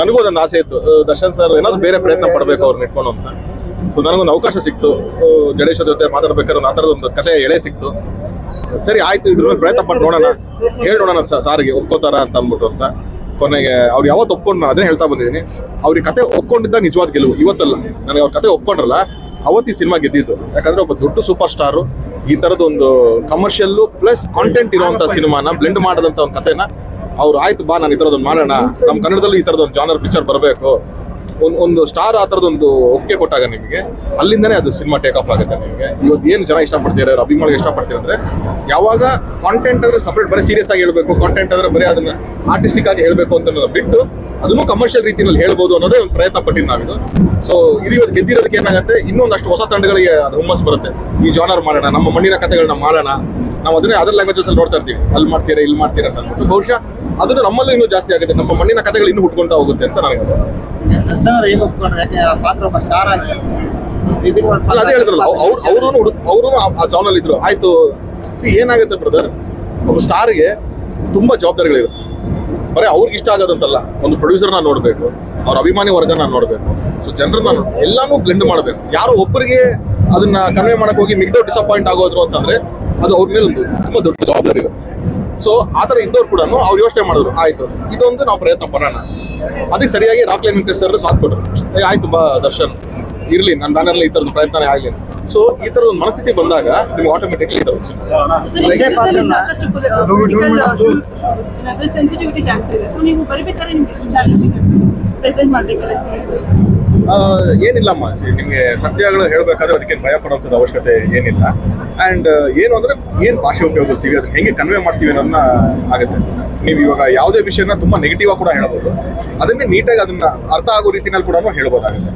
ನನಗೂ ಅದೊಂದು ಆಸೆ ಇತ್ತು. ದರ್ಶನ್ ಸರ್ ಏನಾದ್ರು ಬೇರೆ ಪ್ರಯತ್ನ ಪಡಬೇಕು ಅವ್ರನ್ನ ಇಟ್ಕೊಂಡು ಅಂತ. ಸೊ ನನಗೊಂದು ಅವಕಾಶ ಸಿಕ್ತು. ಗಣೇಶ ಜೊತೆ ಮಾತಾಡ್ಬೇಕಾದ್ರೆ ಆ ಥರದೊಂದು ಕಥೆ ಎಳೆ ಸಿಕ್ತು. ಸರಿ, ಆಯ್ತು, ಇದ್ರ ಪ್ರಯತ್ನ ಪಟ್ಟು ನೋಡೋಣ. ಹೇಳಿ ನೋಡೋಣ ಸಾರಿಗೆ, ಒಪ್ಕೋತಾರ ಅಂತ ಅಂದ್ಬಿಟ್ಟು ಅಂತ. ಕೊನೆಗೆ ಅವ್ರು ಯಾವತ್ತು ಒಪ್ಕೊಂಡು ನಾನು ಹೇಳ್ತಾ ಬಂದಿದ್ದೀನಿ. ಅವ್ರಿಗೆ ಕತೆ ಒಪ್ಕೊಂಡಿದ್ದ ನಿಜವಾದ ಗೆಲುವು. ಇವತ್ತಲ್ಲ, ನನಗೆ ಅವ್ರ ಕತೆ ಒಪ್ಕೊಂಡ್ರಲ್ಲ, ಅವತ್ತು ಈ ಸಿನಿಮಾ ಗೆದ್ದಿದ್ದು. ಯಾಕಂದ್ರೆ ಒಬ್ಬ ದೊಡ್ಡ ಸೂಪರ್ ಸ್ಟಾರು ಈ ತರದೊಂದು ಕಮರ್ಷಿಯಲ್ಲು ಪ್ಲಸ್ ಕಾಂಟೆಂಟ್ ಇರುವಂತ ಸಿನಿಮಾನ ಬ್ಲೆಂಡ್ ಮಾಡದಂತ ಒಂದು ಕತೆನ ಅವ್ರು, ಆಯ್ತು ಬಾ, ನಾನು ಈ ತರದೊಂದು ಮಾಡೋಣ. ನಮ್ಮ ಕನ್ನಡದಲ್ಲಿ ಈ ತರದೊಂದು ಜಾನರ್ ಪಿಕ್ಚರ್ ಬರಬೇಕು. ಒಂದು ಒಂದು ಸ್ಟಾರ್ ಆ ಥರದೊಂದು ಒಪ್ಪಿಗೆ ಕೊಟ್ಟಾಗ ನಿಮಗೆ, ಅಲ್ಲಿಂದನೇ ಅದು ಸಿನಿಮಾ ಟೇಕ್ ಆಫ್ ಆಗುತ್ತೆ ನಿಮಗೆ. ಇವತ್ತು ಏನು ಜನ ಇಷ್ಟಪಡ್ತೀರಾ ಇಷ್ಟ ಇಷ್ಟಪಡ್ತೀರ ಅಂದ್ರೆ, ಯಾವಾಗ ಕಾಂಟೆಂಟ್ ಅಂದ್ರೆ ಸಪ್ರೇಟ್ ಬರೀ ಸೀರಿಯಸ್ ಆಗಿ ಹೇಳ್ಬೇಕು ಕಾಂಟೆಂಟ್ ಅಂದ್ರೆ ಬರೀ ಅದನ್ನ ಆರ್ಟಿಸ್ಟಿಕ್ ಆಗಿ ಹೇಳ್ಬೇಕು ಅಂತ ಬಿಟ್ಟು, ಅದನ್ನು ಕಮರ್ಷಿಯಲ್ ರೀತಿಯಲ್ಲಿ ಹೇಳ್ಬೋದು ಅನ್ನೋದೇ ಒಂದು ಪ್ರಯತ್ನ ಪಟ್ಟಿದ್ದು ನಾವಿದು. ಸೊ ಇದು ಇವತ್ತು ಗೆದ್ದಿರೋದಕ್ಕೆ ಏನಾಗುತ್ತೆ? ಇನ್ನೊಂದಷ್ಟು ಹೊಸ ತಂಡಗಳಿಗೆ ಅದು ಹುಮ್ಮಸ್ ಬರುತ್ತೆ. ಈ ಜಾನರ್ ಮಾಡೋಣ, ನಮ್ಮ ಮಣ್ಣಿನ ಕಥೆಗಳನ್ನ ಮಾಡೋಣ. ನಾವು ಅದನ್ನೇ ಅದರ್ ಲ್ಯಾಂಗ್ವೇಜಸ್ ಅಲ್ಲಿ ನೋಡ್ತಾ ಇರ್ತೀವಿ. ಅಲ್ಲಿ ಮಾಡ್ತೀರಾ ಇಲ್ಲಿ ಮಾಡ್ತೀರಾ ಅಂತ ಅಂದ್ಬಿಟ್ಟು. ಬಹುಶಃ ಅದನ್ನ ನಮ್ಮಲ್ಲೂ ಇನ್ನೂ ಜಾಸ್ತಿ ಆಗುತ್ತೆ. ನಮ್ಮ ಮಣ್ಣಿನ ಕಥೆಗಳು ಇನ್ನೂ ಹುಟ್ಕೊಂತಾ ಹೋಗುತ್ತೆ ಅಂತ ನನಗೆ ಅಲ್ಲ ಅದೇ ಹೇಳಿದ್ರಲ್ಲ ಅವ್ರು ಅವರು ಅವರು ಆ ಜಾನಲ್ಲಿ ಇದ್ರು. ಆಯ್ತು. ಸಿ ಏನಾಗುತ್ತೆ ಬ್ರದರ್ ಒಬ್ಬ ಸ್ಟಾರ್ಗೆ ತುಂಬಾ ಜವಾಬ್ದಾರಿಗಳಿರುತ್ತೆ. ಬರೀ ಅವ್ರಿಗೆ ಇಷ್ಟ ಆಗೋದಂತಲ್ಲ. ಒಂದು ಪ್ರೊಡ್ಯೂಸರ್ನ ನೋಡಬೇಕು ಅವ್ರ ಅಭಿಮಾನಿ ವರ್ಗನ ನೋಡಬೇಕು. ಸೊ ಜನರನ್ನ ಎಲ್ಲಾನು ಬ್ಲೆಂಡ್ ಮಾಡಬೇಕು. ಯಾರು ಒಬ್ಬರಿಗೆ ಅದನ್ನ ಕನ್ವೆ ಮಾಡಕ್ ಹೋಗಿ ಮಿಗ್ದೋ ಡಿಸಪಾಯಿಂಟ್ ಆಗೋದ್ರು ಅಂತಂದ್ರೆ ಅದು ಅವ್ರ ಮೇಲೆ ಒಂದು ತುಂಬಾ ದೊಡ್ಡ ಜವಾಬ್ದಾರಿ ಇದೆ ಸೊ ಆ ಥರ ಇದ್ದವ್ರು ಕೂಡ ಅವ್ರು ಯೋಚನೆ ಮಾಡಿದ್ರು ಆಯ್ತು ಇದೊಂದು ನಾವು ಪ್ರಯತ್ನ ಪಡೋಣ ಅದಕ್ಕೆ ಸರಿಯಾಗಿ ರಾಕ್ಲೈನ್ ವೆಂಕಟೇಶ್ ಸರ್ ಸಾಥ್ ಕೊಟ್ಟರು. ಏ, ಆಯ್ತು ಬಾ ದರ್ಶನ್ ಇರ್ಲಿ ನನ್ನ ಬ್ಯಾನರ್ಲಿ ಈ ಥರದ್ದು ಪ್ರಯತ್ನ ಆಗಲಿ ಸೊ ಈ ಥರದ ಒಂದು ಮನಸ್ಥಿತಿ ಬಂದಾಗ ನಿಮ್ಗೆ ಆಟೋಮೆಟಿಕ್ಲಿ ಈ ಥರ ಸರ್, ಈ ಚಿತ್ರದಲ್ಲಿ ಸಾಕಷ್ಟು ಪೊಲಿಟಿಕಲ್ ಸೆನ್ಸಿಟಿವಿಟಿ ಜಾಸ್ತಿ ಇದೆ. ಸೊ ನೀವು ಬರಿಬೇಕಾದ್ರೆ ನಿಮ್ಗೆ ಎಷ್ಟು ಚಾಲೆಂಜಿಂಗ್ ಅನಿಸ್ತು ಪ್ರೆಸೆಂಟ್ ಮಾಡ್ಬೇಕಾದ್ರೆ ಏನಿಲ್ಲಮ್ಮ ನಿಮಗೆ ನಿಮ್ಗೆ ಸತ್ಯಗಳು ಹೇಳಬೇಕಾದ್ರೆ ಅದಕ್ಕೆ ಭಯ ಪಡೋಂಥದ್ದು ಅವಶ್ಯಕತೆ ಏನಿಲ್ಲ. ಆ್ಯಂಡ್ ಏನು ಅಂದರೆ ಏನು ಭಾಷೆ ಉಪಯೋಗಿಸ್ತೀವಿ ಅದನ್ನ ಹೆಂಗೆ ಕನ್ವೆ ಮಾಡ್ತೀವಿ ಅನ್ನೋದನ್ನ ಆಗುತ್ತೆ. ನೀವು ಇವಾಗ ಯಾವುದೇ ವಿಷಯನ ತುಂಬಾ ನೆಗೆಟಿವ್ ಆಗಿ ಕೂಡ ಹೇಳ್ಬೋದು. ಅದನ್ನೇ ನೀಟಾಗಿ ಅದನ್ನ ಅರ್ಥ ಆಗೋ ರೀತಿನಲ್ಲಿ ಕೂಡ ಹೇಳ್ಬೋದಾಗುತ್ತೆ.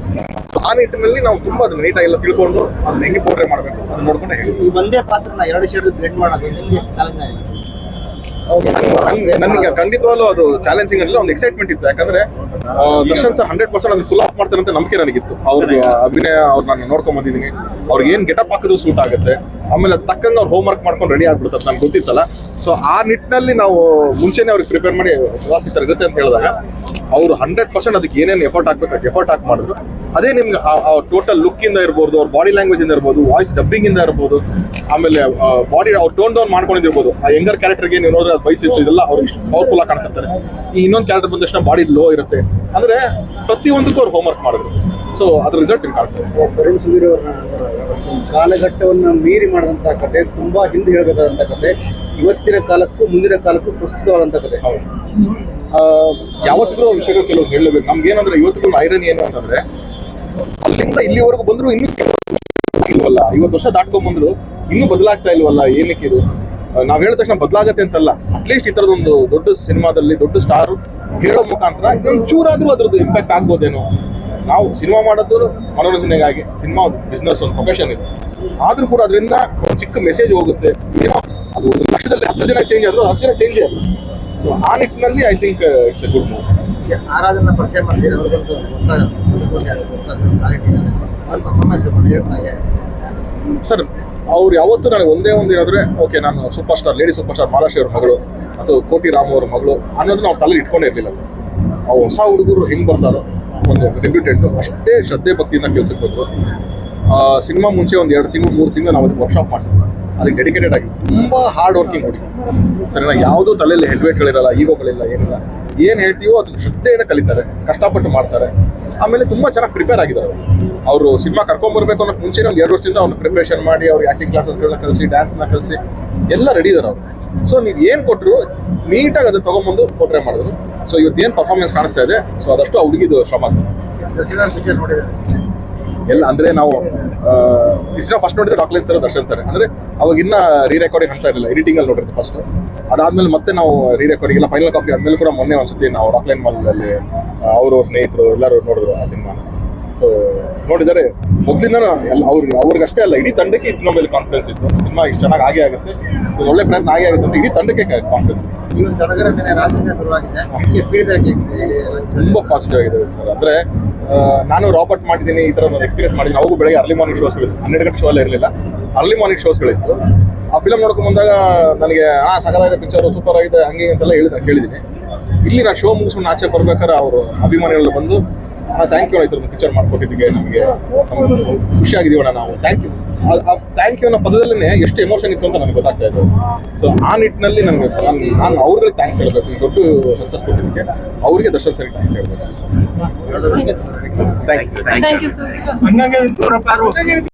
ಸೊ ಆ ನಿಟ್ಟಿನಲ್ಲಿ ನಾವು ತುಂಬ ಅದನ್ನ ನೀಟಾಗಿ ಎಲ್ಲ ತಿಳ್ಕೊಂಡು ಅದನ್ನ ಹೆಂಗೆ ಪೋರ್ಟ್ರೇ ಮಾಡಬೇಕು ಅದನ್ನ ನೋಡ್ಕೊಂಡು ಹೇಳಿ. ಈ ಒಂದೇ ಪಾತ್ರನ ಎರಡು ಶೇಡ್ ಬ್ಲೆಂಡ್ ಮಾಡೋದು ನಿಮಗೆ ಚಾಲೆಂಜ್ ಆಗಿದೆ? ನನಗೆ ಖಂಡಿತವಾಗ್ಲೂ ಅದು ಚಾಲೆಂಜಿಂಗ್ ಅಲ್ಲ ಒಂದು ಎಕ್ಸೈಟ್ಮೆಂಟ್ ಇತ್ತು. ಯಾಕಂದ್ರೆ ದರ್ಶನ್ ಸರ್ ಹಂಡ್ರೆಡ್ ಪರ್ಸೆಂಟ್ ಅದನ್ನ ಫುಲ್ ಆಫ್ ಮಾಡ್ತಾರೆ ಅಂತ ನಂಬಿಕೆ ನನಗಿತ್ತು. ಅವ್ರ ಅಭಿನಯ ಅವ್ರು ನಾನು ನೋಡ್ಕೊಂಡ್ ಬಂದಿದ್ದೀನಿ. ಅವ್ರಿಗೆ ಏನ್ ಗೆಟಪ್ ಹಾಕಿದ್ರು ಸೂಟ್ ಆಗುತ್ತೆ. ಆಮೇಲೆ ಅದ್ ತಕ್ಕಂಗೆ ಅವ್ರು ಹೋಮ್ ವರ್ಕ್ ಮಾಡ್ಕೊಂಡು ರೆಡಿ ಆಗ್ಬಿಡುತ್ತೆ ನನ್ಗೆ ಗೊತ್ತಿತ್ತಲ್ಲ. ಸೊ ಆ ನಿಟ್ಟಿನಲ್ಲಿ ನಾವು ಮುಂಚೆನೆ ಅವ್ರಿಗೆ ಪ್ರಿಪೇರ್ ಮಾಡಿ ಪ್ರವಾಸಿ ತರಗತಿ ಅಂತ ಹೇಳಿದಾಗ. ಅವರು ಹಂಡ್ರೆಡ್ ಪರ್ಸೆಂಟ್ ಅದಕ್ಕೆ ಏನೇನು ಎಫರ್ಟ್ ಹಾಕ್ಬೇಕು ಎಫರ್ಟ್ ಹಾಕಿ ಮಾಡಿದ್ರು. ಅದೇ ನಿಮ್ಗೆ ಟೋಟಲ್ ಲುಕ್ ಇಂದ ಇರ್ಬೋದು ಅವ್ರ ಬಾಡಿ ಲ್ಯಾಂಗ್ವೇಜ್ ಇಂದ ಇರ್ಬೋದು ವಾಯ್ಸ್ ಡಬ್ಬಿಂಗ್ ಇಂದ ಇರ್ಬೋದು ಆಮೇಲೆ ಬಾಡಿ ಅವ್ರು ಟೋನ್ ಡೌನ್ ಮಾಡ್ಕೊಂಡಿರ್ಬೋದು. ಆ ಯಂಗರ್ ಕ್ಯಾರೆಕ್ಟರ್ಗೆ ನೀವು ನೋಡಿದ್ರೆ ಬೈಸ್ ಇದೆಲ್ಲ ಅವ್ರು ಪವರ್ಫುಲ್ ಆಗಿ ಕಾಣಿಸ್ತಾರೆ ಈ ಇನ್ನೊಂದು ಕ್ಯಾರೆಕ್ಟರ್ ಬಂದ ತಕ್ಷಣ ಬಾಡಿ ಲೋ ಇರುತ್ತೆ. ಅಂದ್ರೆ ಪ್ರತಿಯೊಂದಕ್ಕೂ ಅವ್ರು ಹೋಮ್ ವರ್ಕ್ ಮಾಡಿದ್ರು. ಸೊ ಅದ್ರ ರಿಸಲ್ಟ್ ನಿಮ್ಗೆ ಕಾಣಿಸ್ತದೆ ಕಾಲಘಟ್ಟವನ್ನು ಮೀರಿ ಮಾಡಿದಂತಹ ಕತೆ ತುಂಬಾ ಹಿಂದೆ ಹೇಳಬೇಕಾದಂತ ಕತೆ ಇವತ್ತಿನ ಕಾಲಕ್ಕೂ ಮುಂದಿನ ಕಾಲಕ್ಕೂ ಪ್ರಸ್ತುತವಾದಂತ ಕತೆ. ಯಾವತ್ತಿದ್ರೂ ವಿಷಯಗಳು ಕೆಲವು ಹೇಳಬೇಕು ನಮ್ಗೆ ಏನಂದ್ರೆ ಇವತ್ತಿಗೂ ಐರನ್ ಏನು ಅಂತಂದ್ರೆ, ಅಲ್ಲಿಂದ ಇಲ್ಲಿವರೆಗೂ ಬಂದ್ರು ಇನ್ನೂ ಇಲ್ವಲ್ಲ? ಐವತ್ತು ವರ್ಷ ದಾಟ್ಕೊಂಡ್ ಬಂದ್ರು, ಇನ್ನೂ ಬದಲಾಗ್ತಾ ಇಲ್ವಲ್ಲ? ಏನಕ್ಕೆ ಇದು? ನಾವ್ ಹೇಳಿದ ತಕ್ಷಣ ಬದಲಾಗತ್ತೆ ಅಂತಲ್ಲ. ಅಟ್ಲೀಸ್ಟ್ ಈ ತರದೊಂದು ದೊಡ್ಡ ಸಿನಿಮಾದಲ್ಲಿ ದೊಡ್ಡ ಸ್ಟಾರ್ ಹೇಳೋ ಮುಖಾಂತರ ಚೂರಾದ್ರೂ ಅದ್ರದ್ದು ಇಂಪ್ಯಾಕ್ಟ್ ಆಗ್ಬೋದೇನೋ. ನಾವು ಸಿನಿಮಾ ಮಾಡೋದು ಮನೋರಂಜನೆಗಾಗಿ. ಸಿನಿಮಾ ಬಿಸ್ನೆಸ್ ಒಂದು ಪ್ರೊಫೆಷನ್ ಇದೆ. ಆದ್ರೂ ಕೂಡ ಅದರಿಂದ ಚಿಕ್ಕ ಮೆಸೇಜ್ ಹೋಗುತ್ತೆ. ಅದು ಒಂದು ಲಕ್ಷದಲ್ಲಿ ಹತ್ತು ಜನ ಚೇಂಜ್ ಆದ್ರೂ ಹತ್ತು ಜನ ಚೇಂಜ್ ಆದ್ರು. ಸೊ ಆ ನಿಟ್ಟಿನಲ್ಲಿ I think it's a good move Aradhana ಪರಿಚಯ ಸರ್ ಅವ್ರು ಯಾವತ್ತೂ ನನಗೆ ಒಂದೇ ಒಂದು ಏನಂದ್ರೆ ಓಕೆ ನಾನು super star lady super star Maharashtra ಅವ್ರ ಮಗಳು ಅಥವಾ ಕೋಟಿ ರಾಮ್ ಅವ್ರ ಮಗಳು ಅನ್ನೋದನ್ನ ನಾವು ತಲೆ ಇಟ್ಕೊಂಡೇ ಇರಲಿಲ್ಲ ಸರ್ ಅವ್ರು ಹೊಸ ಹುಡುಗರು ಹೆಂಗ್ ಬರ್ತಾರೋ ಒಂದು ಡೆಬ್ಯೂಟೆಂಟ್ ಅಷ್ಟೇ ಶ್ರದ್ಧೆ ಭಕ್ತಿಯಿಂದ ಕೆಲಸಕ್ಕೆ ಬಂದರು. ಸಿನಿಮಾ ಮುಂಚೆ ಒಂದು ಎರಡು ತಿಂಗಳು ಮೂರು ತಿಂಗಳು ನಾವು ಅದಕ್ಕೆ ವರ್ಕ್ಶಾಪ್ ಮಾಡಿಸಿದ್ವಿ. ಅದಕ್ಕೆ ಡೆಡಿಕೇಟೆಡ್ ಆಗಿ ತುಂಬಾ ಹಾರ್ಡ್ ವರ್ಕಿಂಗ್ ನೋಡಿ. ಸರಿನಾ? ಯಾವುದೂ ತಲೆಯಲ್ಲಿ ಹೆಲ್ಮೆಟ್ಗಳಿರಲ್ಲ ಈಗೋಗಳಿಲ್ಲ ಏನಿಲ್ಲ. ಏನು ಹೇಳ್ತೀವೋ ಅದು ಶ್ರದ್ಧೆಯಿಂದ ಕಲಿತಾರೆ ಕಷ್ಟಪಟ್ಟು ಮಾಡ್ತಾರೆ. ಆಮೇಲೆ ತುಂಬಾ ಚೆನ್ನಾಗಿ ಪ್ರಿಪೇರ್ ಆಗಿದ್ದಾರೆ ಅವರು. ಸಿನಿಮಾ ಕರ್ಕೊಂಡ್ ಬರ್ಬೇಕು ಅನ್ನೋ ಮುಂಚೆ ಒಂದು ಎರಡು ವರ್ಷದಿಂದ ಅವ್ನು ಪ್ರಿಪರೇಷನ್ ಮಾಡಿ ಅವ್ರಿಗೆ ಆಕ್ಟಿಂಗ್ ಕ್ಲಾಸಸ್ಗಳನ್ನ ಕಲಿಸಿ ಡ್ಯಾನ್ಸ್ನ ಕಲಿಸಿ ಎಲ್ಲ ರೆಡಿ ಇದಾರೆ ಅವರು. ಸೊ ನೀವು ಏನು ಕೊಟ್ಟರು ನೀಟಾಗಿ ಅದನ್ನ ತಗೊಂಬಂದು ಕೊಟ್ರೆ ಮಾಡಿದ್ರು. ಸೊ ಇವತ್ತು ಏನು ಪರ್ಫಾರ್ಮೆನ್ಸ್ ಕಾಣಿಸ್ತಾ ಇದೆ? ಸೊ ಅದಷ್ಟು ಆ ಹುಡುಗಿದು ಶ್ರಮ ಸರ್. ಎಲ್ಲ ಅಂದ್ರೆ ನಾವು ಇಷ್ಟ ಫಸ್ಟ್ ನೋಡಿದ್ರೆ ರಾಕ್ಲೈನ್ ಸರ್ ದರ್ಶನ್ ಸರ್ ಅಂದ್ರೆ ಅವಾಗ ಇನ್ನ ರೀ ರೆಕಾರ್ಡಿಂಗ್ ಅಂತ ಇರಲಿಲ್ಲ ಎಡಿಟಿಂಗ್ ಅಲ್ಲಿ ನೋಡಿರ್ತೀವಿ ಫಸ್ಟ್ ಅದಾದ್ಮೇಲೆ ಮತ್ತೆ ನಾವು ರೀ ರೆಕಾರ್ಡಿಂಗ್ ಎಲ್ಲ ಫೈನಲ್ ಕಾಪಿ ಆದ್ಮೇಲೆ ಕೂಡ ಮೊನ್ನೆ ಒಂದ್ಸತಿ ನಾವು ರಾಕ್ಲೈನ್ ಮಾಲ್ ಅಲ್ಲಿ ಅವರು ಸ್ನೇಹಿತರು ಎಲ್ಲರೂ ನೋಡಿದ್ರು ಆ ಸಿನಿಮಾನ. ಸೊ ನೋಡಿದರೆ. ಮೊದಲಿಂದ ಎಲ್ಲ ಅವ್ರಿಗೆ ಅವ್ರಿಗಷ್ಟೇ ಅಲ್ಲ ಇಡೀ ತಂಡಕ್ಕೆ ಈ ಸಿನಿಮಾ ಮೇಲೆ ಕಾನ್ಫಿಡೆನ್ಸ್ ಇತ್ತು. ಸಿನಿಮಾ ಇಷ್ಟು ಚೆನ್ನಾಗಿ ಆಗೇ ಆಗುತ್ತೆ ಒಳ್ಳೆ ಪ್ರಯತ್ನ ಆಗೇ ಆಗುತ್ತೆ ಅಂತ ಇಡೀ ತಂಡಕ್ಕೆ ಕಾನ್ಫಿಡೆನ್ಸ್ ಇತ್ತು. ತುಂಬಾ ಪಾಸಿಟಿವ್ ಆಗಿದೆ ಅಂದ್ರೆ ನಾನು ರಾಬರ್ಟ್ ಮಾಡಿದ್ದೀನಿ, ಈ ಥರ ಒಂದು ಎಕ್ಸ್ಪೀರಿಯನ್ಸ್ ಮಾಡಿದ್ದೀನಿ. ಅವಾಗೂ ಬೆಳಗ್ಗೆ ಅರ್ಲಿ ಮಾರ್ನಿಂಗ್ ಶೋಸ್ಗಳಿತ್ತು ಹನ್ನೆರಡು ಗಂಟೆ ಶೋ ಅಲ್ಲಿ ಇರಲಿಲ್ಲ. ಅರ್ಲಿ ಮಾರ್ನಿಂಗ್ ಶೋಸ್ಗಳಿತ್ತು ಆ ಫಿಲಮ್ ನೋಡ್ಕೊಂಡು ಬಂದಾಗ ನನಗೆ, ಆ, ಸಗದಾಗಿದೆ ಪಿಕ್ಚರ್ ಸೂಪರ್ ಆಗಿದೆ, ಹಂಗೆ ಅಂತೆಲ್ಲ ಹೇಳಿದ ಕೇಳಿದ್ದೀನಿ. ಇಲ್ಲಿ ನಾನು ಶೋ ಮುಗಿಸ್ಕೊಂಡು ಆಚೆ ಬರ್ಬೇಕಾದ್ರೆ ಅವರು ಅಭಿಮಾನಿಗಳು ಬಂದು ಥ್ಯಾಂಕ್ ಯು ಆಯ್ತು ಪಿಕ್ಚರ್ ಮಾಡ್ಕೊಟ್ಟಿದ್ದಕ್ಕೆ ನಮಗೆ ಖುಷಿಯಾಗಿದ್ದೀವಣ್ಣ ನಾವು. ಥ್ಯಾಂಕ್ ಯು ಥ್ಯಾಂಕ್ ಯು ಅನ್ನೋ ಪದದಲ್ಲೇ ಎಷ್ಟು ಎಮೋಷನ್ ಇತ್ತು ಅಂತ ನನಗೆ ಗೊತ್ತಾಗ್ತಾ ಇದೆ ಸೊ ಆ ನಿಟ್ಟಿನಲ್ಲಿ ನನಗೆ ನಾನು ಅವ್ರಿಗೆ ಥ್ಯಾಂಕ್ಸ್ ಹೇಳಬೇಕು. ಈ ದೊಡ್ಡ ಸಕ್ಸಸ್ ಕೊಟ್ಟಿದ್ದಕ್ಕೆ ಅವರಿಗೆ ದರ್ಶನ್ ಸರಿ ಥ್ಯಾಂಕ್ಸ್ ಹೇಳ್ಬೇಕು. Thank you thank you sir